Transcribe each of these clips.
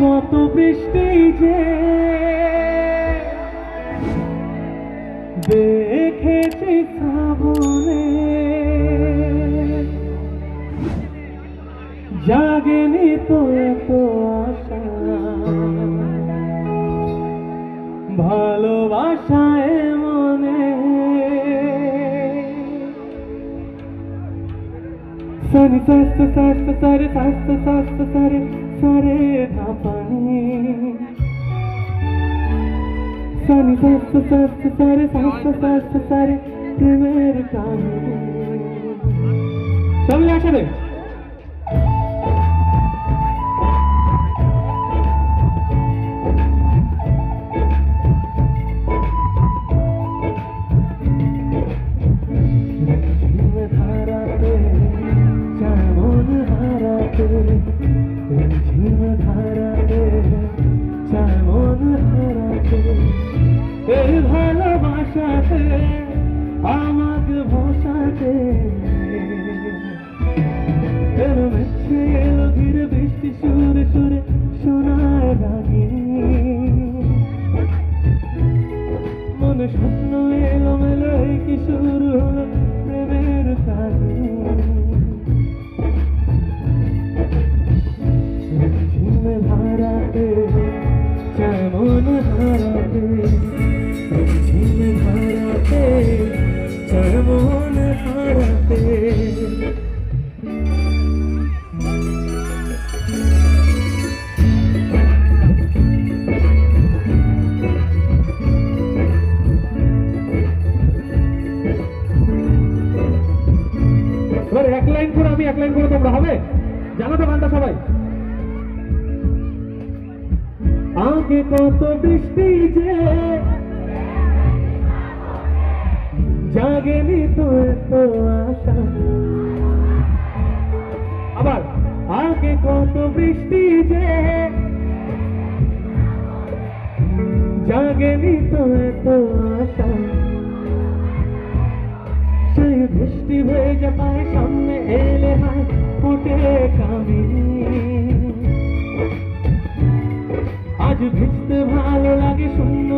কত বৃষ্টি যে দেখেছি শ্রাবণে। জাগেনি তো এত সারি সাস্ত সাস্ত সারে সাস্ত সাস্ত সারে সারে ধাপানি সানি সাস্ত সাস্ত সারে সাস্ত সাস্ত সারে প্রেমের কাহিনী সবাই একসাথে ধারাতে যেমন হারাতে এই ভালোবাসাতে এবার এক লাইন করে আমি, এক লাইন করে তোমরা হবে? জানো তো গানটা সবাই? আগে কত বৃষ্টি যে জাগেনি তো আশা। আবার, আগে কত বৃষ্টি যে জাগেনি তো আশা। সেই বৃষ্টি ভেজে পায় সামনে এলে হয় ফুটে কামিনী। আজ ভিজতে ভালো লাগে শূন্য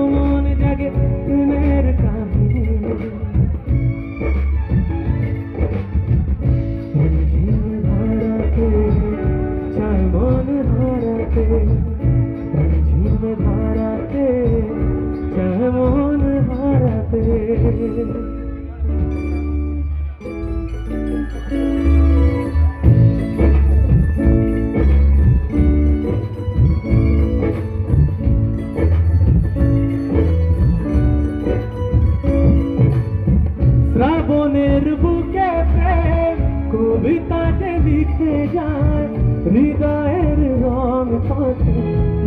কবিতা যে লিখে যায়, হৃদয়ের রং পথে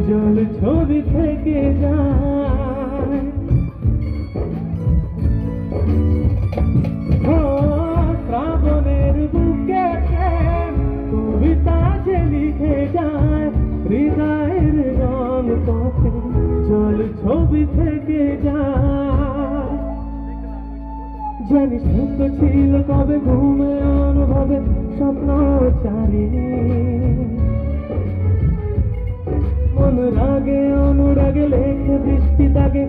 জল ছবি থেকে যায়। শ্রাবণের বুকে কবিতা যে লিখে যায়, হৃদয়ের রং পথে জল ছবি থেকে যায়। জানিস মুক্ত ছিল কবে ঘুমে অনুভবে মন